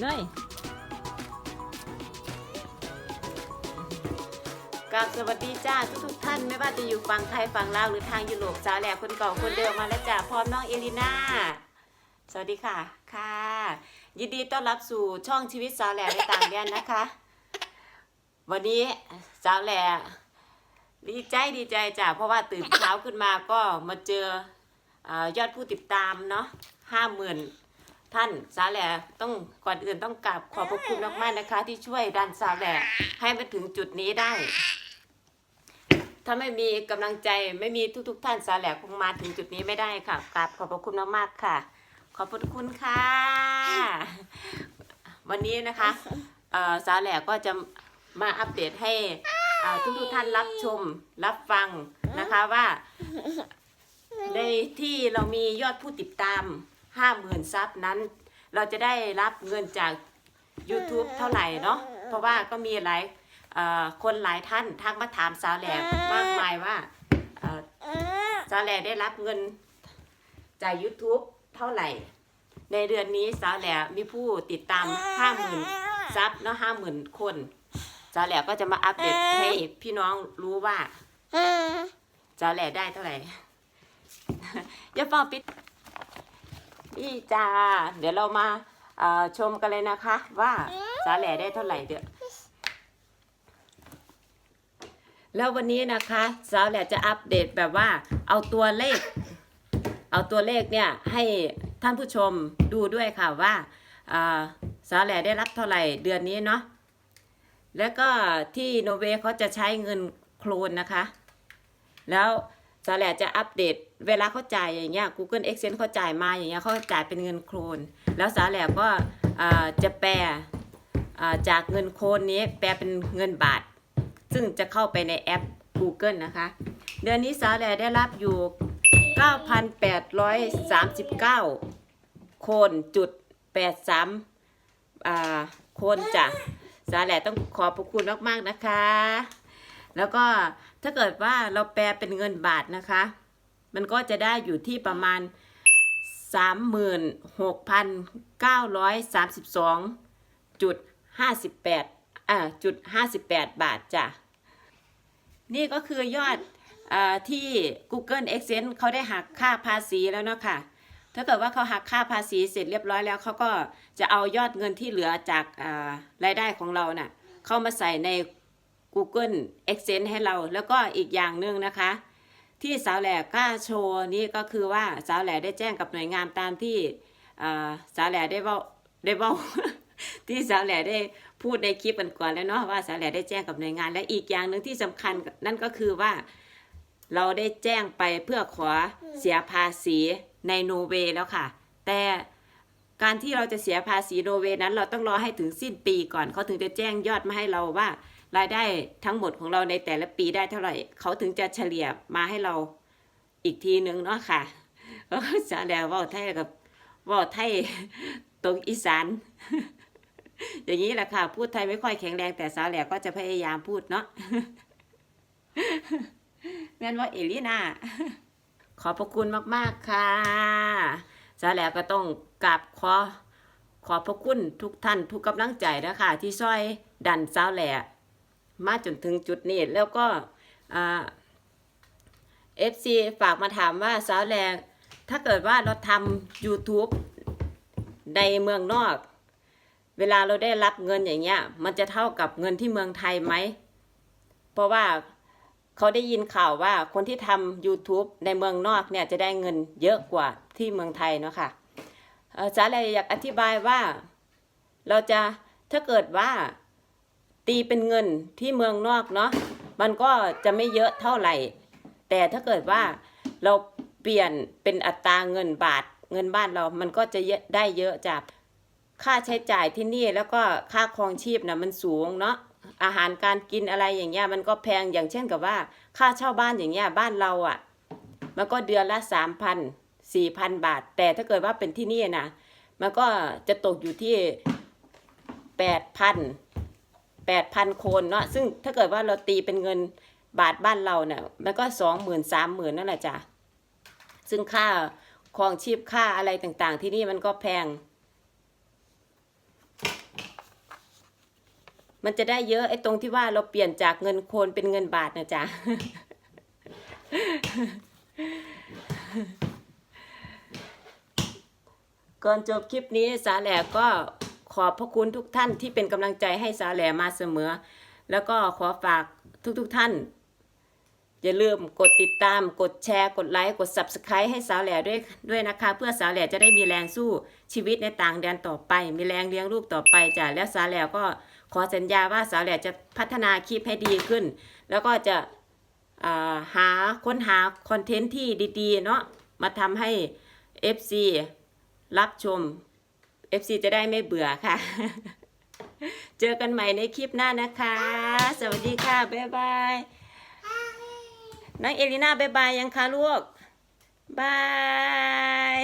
เนยกับสวัสดีจ้าทุกทุกๆท่านไม่ว่าจะอยู่ฝั่งไทยฝั่งลาวหรือทางยุโรปสาวแหลกคนเก่าคนเดิมมาแล้วจ้าพร้อมน้องเอลิน่าสวัสดีค่ะค่ะ ยินดีต้อนรับสู่ช่องชีวิตสาวแหลกในต่างแดนนะคะ วันนี้สาวแหลกดีใจดีใจจ้ะเพราะว่าตื่นเช้าขึ้นมาก็มาเจออยอดผู้ติดตามเนาะห้าหมื่น ท่านสาแหลต้องก่อนอื่นต้องกราบขอบพระคุณมากๆนะคะ ที่ช่วยดันสาแหลให้มาถึงจุดนี้ได้ ถ้าไม่มีกำลังใจไม่มีทุก ๆ ท่านสาแหลคงมาถึงจุดนี้ไม่ได้ค่ะกราบขอบพระคุณมากๆค่ะ ขอบพระคุณค่ะ วันนี้นะคะสาแหลก็จะมาอัปเดตให้ทุกๆท่านรับชมรับฟังนะคะว่า ในที่เรามียอดผู้ติดตาม 50,000ซับนั้น เราจะได้รับเงินจาก YouTube เท่าไหร่เนาะเพราะว่าก็มีหลายเอ่อคนหลายท่านทักมาถามสาวแหลมากมายว่าเอ่อสาวแหลได้รับเงินจาก YouTube เท่าไหร่ ในเดือนนี้สาวแหลมีผู้ติดตามห้าหมื่นซับเนาะห้าหมื่นคนสาวแหลก็จะมาอัปเดตให้พี่น้องรู้ว่าสาวแหลได้เท่าไหร่อย่าเฝ้าปิด นี่จ้าเดี๋ยวเรามาชมกันเลยนะคะ ว่าสาแหลได้เท่าไหร่เดี๋ยวแล้ววันนี้นะคะสาวแหลจะอัปเดตแบบว่า เอาตัวเลข เอาตัวเลขเนี่ยให้ท่านผู้ชมดูด้วยค่ะว่าอ่าสาวแหล่ได้รับเท่าไหร่เดือนนี้เนาะแล้วก็ที่โนเวเขาจะใช้เงินโคลนนะคะ แล้วสาวแหล่จะอัปเดต เวลาเขาจ่ายอย่างเงี้ย Google Exchange เขาจ่ายมาอย่างเงี้ยเขาจ่ายเป็นเงินโคลนแล้วสาแหล่ก็จะแปลจากเงินโคลนนี้แปลเป็นเงินบาท ซึ่งจะเข้าไปในแอป Google นะคะ เดือนนี้สาแหลได้รับอยู่ 9,839 โคนจุด83อ่าโคนจ้ะสาแหลต้องขอบพระคุณมาก ๆ นะคะ แล้วก็ถ้าเกิดว่าเราแปลเป็นเงินบาทนะคะ มันก็จะได้อยู่ที่ประมาณ 36,932จุด58อ่าจุด58 บาทจ้ะ นี่ก็คือยอดอ่าที่ Google Exchange เขาได้หักค่าภาษีแล้วเนาะค่ะถ้าเกิดว่าเขาหักค่าภาษีเสร็จเรียบร้อยแล้วเขาก็จะเอายอดเงินที่เหลือจากอ่ารายได้ของเราน่ะเข้ามาใส่ใน Google Exchange ให้เรา แล้วก็อีกอย่างหนึ่งนะคะ ที่สาวแหล่กล้าโชว์นี่ก็คือว่าสาวแหล่ได้แจ้งกับหน่วยงานตามที่สาวแหล่ได้เว่าได้เว่าที่สาวแหล่ได้พูดในคลิปกันก่อนแล้วเนาะว่าสาวแหล่ได้แจ้งกับหน่วยงาน และอีกอย่างหนึ่งที่สำคัญนั่นก็คือว่า เราได้แจ้งไปเพื่อขอเสียภาษีในโนเวแล้วค่ะ แต่การที่เราจะเสียภาษีโนเวนั้น เราต้องรอให้ถึงสิ้นปีก่อนเขาถึงจะแจ้งยอดมาให้เราว่า รายได้ทั้งหมดของเราในแต่ละปีได้เท่าไหร่ เขาถึงจะเฉลี่ยมาให้เราอีกทีนึงเนาะค่ะก็จะแล้วว่าไทยกับว่าไทยตรงอีสานอย่างนี้แหละค่ะ พูดไทยไม่ค่อยแข็งแรงแต่สาวแหลกก็จะพยายามพูดเนาะแม่นว่าเอลิน่าขอบพระคุณมาก ๆ ค่ะสาวแหล้วก็ต้องกราบขอขอบพระคุณทุกท่านทุกกำลังใจนะคะที่ช่วยดันสาวแหล่ มาจนถึงจุดนี้แล้วก็เอฟซีฝากมาถามว่าสาวแหล่ถ้าเกิดว่าเราทำ YouTube ในเมืองนอก เวลาเราได้รับเงินอย่างเงี้ย มันจะเท่ากับเงินที่เมืองไทยไหม เพราะว่าเขาได้ยินข่าวว่าคนที่ทำ YouTube ในเมืองนอกเนี่ยจะได้เงินเยอะกว่าที่เมืองไทยเนาะค่ะเอ่อสาเลยอยากอธิบายว่าเราจะถ้าเกิดว่า ตีเป็นเงินที่เมืองนอกเนาะมันก็จะไม่เยอะเท่าไหร่ แต่ถ้าเกิดว่าเราเปลี่ยนเป็นอัตราเงินบาทเงินบ้านเรา มันก็จะได้เยอะจากค่าใช้จ่ายที่นี่แล้วก็ค่าครองชีพนะมันสูงเนาะอาหารการกินอะไรอย่างเงี้ยมันก็แพงอย่างเช่นกับว่า ค่าเช่าบ้านอย่างเงี้ยบ้านเราอะ่ะ มันก็เดือนละสามพันสี่พันบาท แต่ถ้าเกิดว่าเป็นที่นี่นะมันก็จะตกอยู่ที่แปดพัน แปดพันโคนเนาะซึ่งถ้าเกิดว่าเราตีเป็นเงินบาทบ้านเราเนี่ยมันก็สองหมื่นสามหมื่นนั่นแหละจ้ะซึ่งค่าครองชีพค่าอะไรต่างๆ ที่นี่มันก็แพง มันจะได้เยอะไอ้ตรงที่ว่าเราเปลี่ยนจากเงินโคนเป็นเงินบาทนะจ๊ะ ก่อนจบคลิปนี้สาแหลก็ ขอบพระคุณทุกท่านที่เป็นกำลังใจให้สาแหลมาเสมอ แล้วก็ขอฝากทุกๆทท่าน อย่าลืมกดติดตาม กดแชร์ กดไลค์ กด Subscribe ให้สาวแหล่ด้วยด้วยนะคะ เพื่อสาวแหล่จะได้มีแรงสู้ชีวิตในต่างแดนต่อไป มีแรงเลี้ยงลูกต่อไปจ้ะ แล้วสาวแหล่ก็ขอสัญญาว่าสาวแหล่จะพัฒนาคลิปให้ดีขึ้น แล้วก็จะาหาค้นหาคอนเทนต์ที่ดีๆเนาะมาทำให้ FC รับชม FC จะได้ไม่เบื่อค่ะ เจอกันใหม่ในคลิปหน้านะคะ สวัสดีค่ะ บ๊ายบายน้องเอลิน่าบายบายยังคะลูกบาย